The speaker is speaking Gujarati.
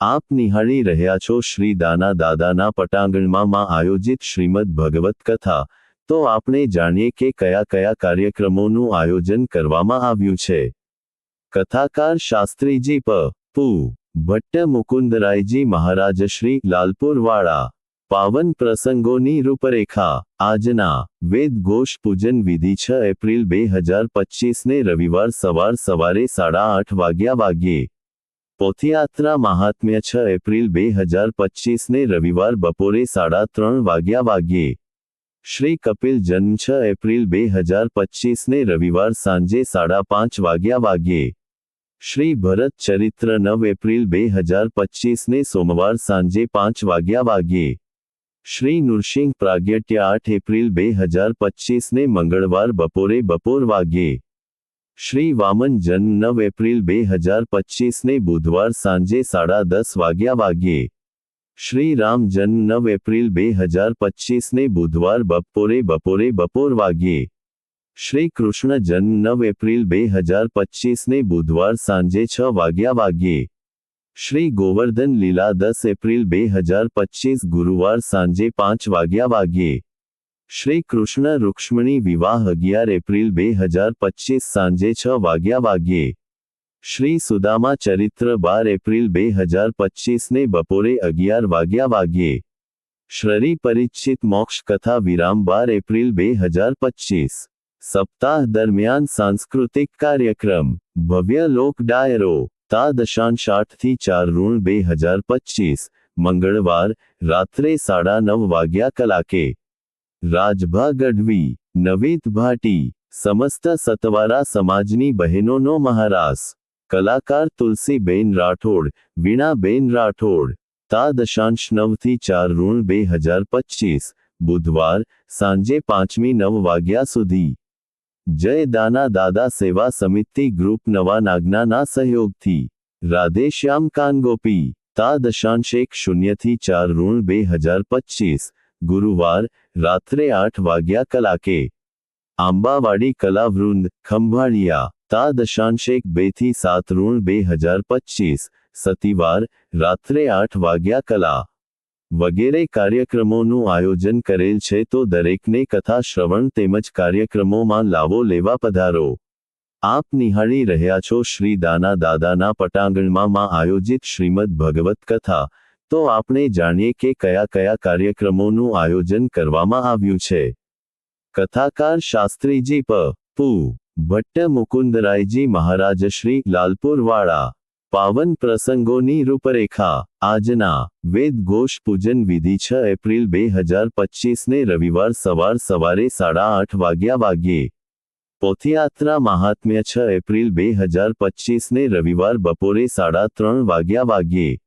આપ નિહાળી રહ્યા છો શ્રી દાના દાદાના પટાંગણમાં માં આયોજિત શ્રીમદ ભગવત કથા. તો આપણે જાણીએ કે કયા કયા કાર્યક્રમોનું આયોજન કરવામાં આવ્યું છે. કથાકાર શાસ્ત્રીજી પ. પુ. ભટ્ટ મુકુંદરાયજી મહારાજ શ્રી લાલપુરવાળા. પાવન પ્રસંગોની રૂપરેખા. આજના વેદ ઘોષ પૂજન વિધિ છ એપ્રિલ બે હજાર પચીસને રવિવાર સવાર સવારે સાડા આઠ વાગ્યા વાગ્યે. પોથયાત્રા મહાત્મ્ય છ એપ્રિલ બે હજાર પચીસને રવિવાર બપોરે સાડા ત્રણ વાગ્યા વાગ્યે શ્રી કપિલ જન્મ છ એપ્રિલ બે હજાર પચીસને રવિવાર સાંજે સાડા પાંચ વાગ્યા વાગ્યે શ્રી ભરત ચરિત્ર નવ એપ્રિલ બે હજાર પચીસને સોમવાર સાંજે પાંચ વાગ્યા વાગ્યે શ્રી નૃસિંહ પ્રાગ્યટ્ય આઠ એપ્રિલ બે હજાર પચીસને મંગળવાર બપોરે બપોર વાગ્યે શ્રી વામન જન્મ નવ એપ્રિલ બે હજાર પચીસને બુધવાર સાંજે સાડા દસ વાગ્યા વાગ્યે શ્રી રામ જન્મ નવ એપ્રિલ બે હજાર પચીસને બુધવાર બપોરે બપોરે બપોર વાગ્યે શ્રી કૃષ્ણ જન્મ નવ એપ્રિલ બે હજાર પચીસને બુધવાર સાંજે છ વાગ્યા વાગ્યે શ્રી ગોવર્ધન લીલા દસ એપ્રિલ બે હજાર પચીસ ગુરુવાર સાંજે પાંચ વાગ્યા વાગ્યે શ્રી કૃષ્ણ રૂક્ષ્મણી વિવાહ અગિયાર એપ્રિલ બે હજાર પચીસ સાંજે છ વાગ્યા વાગ્યે શ્રી સુદામા ચરિત્ર બાર એપ્રિલ બે હજાર પચીસને બપોરે અગિયાર વાગ્યા વાગ્યે શ્રી પરિચિત મોક્ષ કથા વિરામ બાર એપ્રિલ બે હજાર પચીસ સપ્તાહ દરમિયાન સાંસ્કૃતિક કાર્યક્રમ ભવ્ય લોક ડાયરો તા દશાંશ આઠથી ચાર ઋણ બે હજાર પચીસ મંગળવાર રાત્રે સાડા નવ વાગ્યા કલાકે રાજભા ગઢવી નવીત ભાટી, સમસ્ત સતવારા સમાજની બહેનોનો મહારાસ. કલાકાર તુલસીબેન રાઠોડ, વીણાબેન રાઠોડ. તા દશાંશ નવથી ચાર ઋણ બે હજાર પચીસ, બુધવાર, સાંજે પાંચમી નવ વાગ્યા સુધી. જય દાના દાદા સેવા સમિતિ ગ્રુપ નવા નાગનાના સહયોગથી. રાધેશ્યામ કાનગોપી, તા દશાંશ એક શૂન્યથી ચાર ઋણ બે હજાર પચીસ ગુરુવાર, રાત્રે આઠ વાગ્યા કલાકે. આંબાવાડી કલાવૃંદ, ખંભાળિયા, તા દશાંશ એક બેથી સાત ઋણ બે હજાર પચીસ, સતીવાર, રાત્રે આઠ વાગ્યા કલા. વગેરે કાર્યક્રમોનું આયોજન કરેલ છે તો દરેકને કથા શ્રવણ તેમજ કાર્યક્રમોમાં લાવો લેવા પધારો. આપ નિહાળી રહ્યા છો શ્રી દાના દાદાના પટાંગણમાં આયોજિત શ્રીમદ ભગવત કથા. તો આપણે જાણીએ કે કયા કયા કાર્યક્રમોનું આયોજન કરવામાં આવ્યું છે. કથાકાર શાસ્ત્રીજી પ. પુ. ભટ્ટ મુકુંદરાયજી મહારાજ શ્રી લાલપુરવાળા. પાવન પ્રસંગોની રૂપરેખા. આજના વેદ ઘોષ પૂજન વિધિ છ એપ્રિલ બે હજાર પચીસને રવિવાર સવાર સવારે સાડા આઠ વાગ્યા વાગ્યે. પોથયાત્રા મહાત્મ્ય છ એપ્રિલ બે હજાર પચીસને રવિવાર બપોરે સાડા ત્રણ વાગ્યા વાગ્યે.